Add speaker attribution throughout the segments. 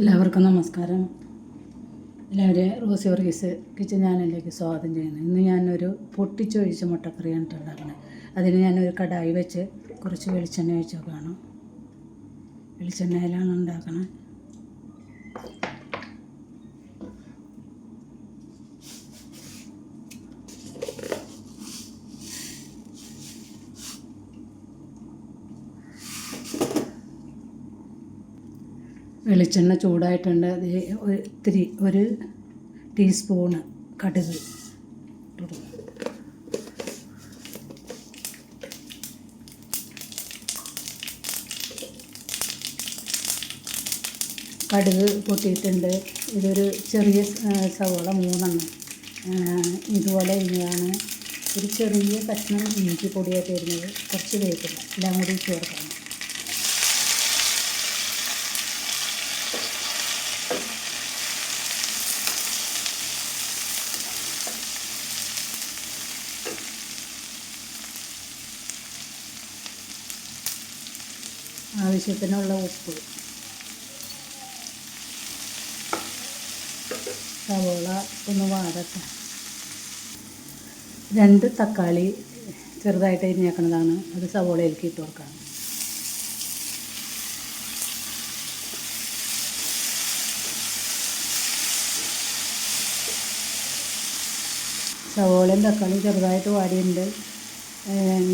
Speaker 1: എല്ലാവർക്കും നമസ്കാരം. എല്ലാവരെയും റോസി വർഗീസ് കിച്ചൻ ചാനലിലേക്ക് സ്വാഗതം ചെയ്യുന്നു. ഇന്ന് ഞാനൊരു പൊട്ടിച്ചൊഴിച്ച മുട്ടക്കറിയാണ് ട്ടോ ഉണ്ടാക്കുന്നത് അതിന് ഞാനൊരു കടായി വെച്ച് കുറച്ച് വെളിച്ചെണ്ണ ഒഴിച്ച് നോക്കുകയാണ്. വെളിച്ചെണ്ണയിലാണ് ഉണ്ടാക്കുന്നത് വെളിച്ചെണ്ണ ചൂടായിട്ടുണ്ട്. അത് ഒത്തിരി ഒരു ടീസ്പൂണ് കടുക് കടുക് പൊട്ടിയിട്ടുണ്ട്. ഇതൊരു ചെറിയ സവോള മൂന്നെണ്ണം. ഇതുപോലെ ഇങ്ങനെയാണ്. ഒരു ചെറിയ കഷ്ണം ഇഞ്ചി പൊടിയായിട്ട് വരുന്നത് കുറച്ച് വേപ്പില്ല എല്ലാം കൂടി ഇട്ട് ആവശ്യത്തിനുള്ള ഉപ്പ്. സവോള ഒന്ന് വാടട്ടെ രണ്ട് തക്കാളി ചെറുതായിട്ട് അരിഞ്ഞേക്കണതാണ് അത് സവോളയിലേക്ക് ഇട്ട് കൊടുക്കാം. സവോളയും തക്കാളിയും ചെറുതായിട്ട് വാടിയിട്ടുണ്ട്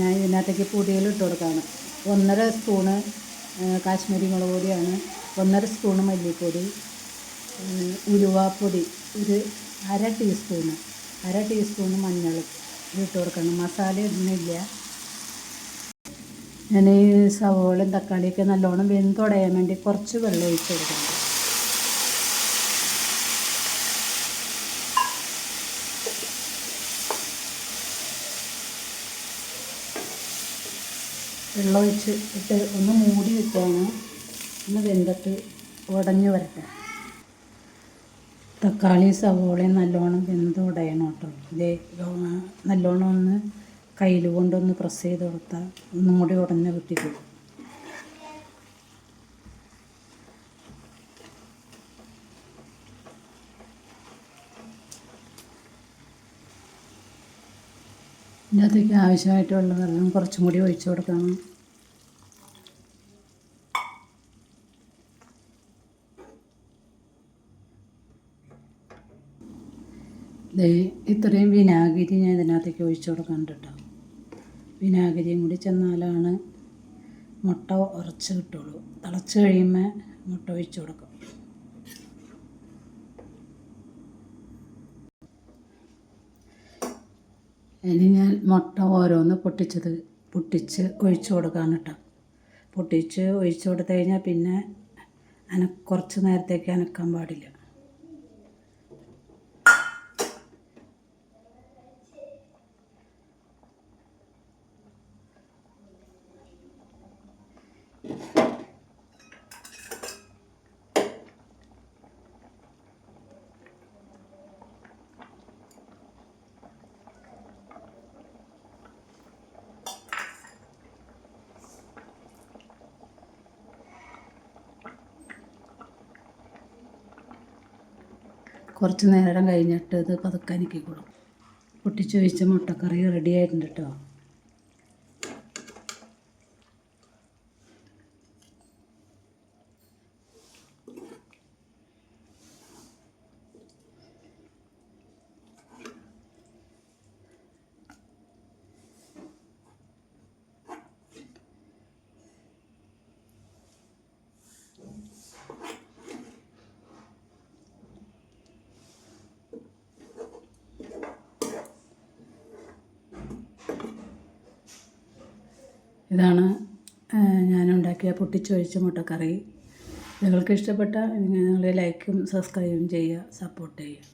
Speaker 1: ഞാൻ ഇതിനകത്തേക്ക് പൊടികൾ ഇട്ട് കൊടുക്കുകയാണ്. ഒന്നര സ്പൂണ് കാശ്മീരി മുളക് പൊടിയാണ് ഒന്നര സ്പൂണ് മല്ലിപ്പൊടി ഉലുവാപ്പൊടി ഒരു അര ടീസ്പൂണ് അര ടീസ്പൂണ് മഞ്ഞൾ ഇട്ട് കൊടുക്കണം. മസാല ഇടുന്നില്ല. ഞാൻ ഈ സവോളയും തക്കാളിയൊക്കെ നല്ലോണം വെന്തുടയാൻ വേണ്ടി കുറച്ച് വെള്ളം ഒഴിച്ച് കൊടുക്കുന്നുണ്ട് വെള്ളം ഒഴിച്ച് ഇട്ട് ഒന്ന് മൂടി വെക്കാണ്. ഒന്ന് വെന്തിട്ട് ഉടഞ്ഞു വരട്ടെ. തക്കാളി സവോളയും നല്ലോണം വെന്ത് ഉടയണം കേട്ടോ. ഇതേ നല്ലോണം ഒന്ന് കയ്യിൽ കൊണ്ടൊന്ന് പ്രസ് ചെയ്ത് കൊടുത്താൽ ഒന്നും കൂടി ഉടഞ്ഞ് കിട്ടിക്കോളും. ഇതിനകത്തേക്ക് ആവശ്യമായിട്ടുള്ള വെള്ളം കുറച്ചും കൂടി ഒഴിച്ചു കൊടുക്കണം. ഇത്രയും വിനാഗിരി ഞാൻ ഇതിനകത്തേക്ക് ഒഴിച്ചു കൊടുക്കുന്നുണ്ട് കേട്ടോ. വിനാഗിരിയും കൂടി ചെന്നാലാണ് മുട്ട ഉറച്ച് കിട്ടുള്ളൂ തിളച്ച് കഴിയുമ്പോൾ മുട്ട ഒഴിച്ചു കൊടുക്കും. ഇനി ഞാൻ മുട്ട ഓരോന്ന് പൊട്ടിച്ചത് പൊട്ടിച്ച് ഒഴിച്ചു കൊടുക്കാണ് കേട്ടോ പൊട്ടിച്ച് ഒഴിച്ചു കൊടുത്തു കഴിഞ്ഞാൽ പിന്നെ അന കുറച്ച് നേരത്തേക്ക് അനക്കാൻ പാടില്ല. കുറച്ച് നേരം കഴിഞ്ഞിട്ട് ഇത് പതുക്കെ അനക്കിക്കോളും പൊട്ടിച്ച് വെച്ച മുട്ടക്കറി റെഡി ആയിട്ടുണ്ട് കേട്ടോ ഇതാണ് ഞാനുണ്ടാക്കിയ പൊട്ടിച്ചൊഴിച്ച മുട്ടക്കറി. നിങ്ങൾക്ക് ഇഷ്ടപ്പെട്ട നിങ്ങൾ ലൈക്കും സബ്സ്ക്രൈബും ചെയ്യുക സപ്പോർട്ട് ചെയ്യുക.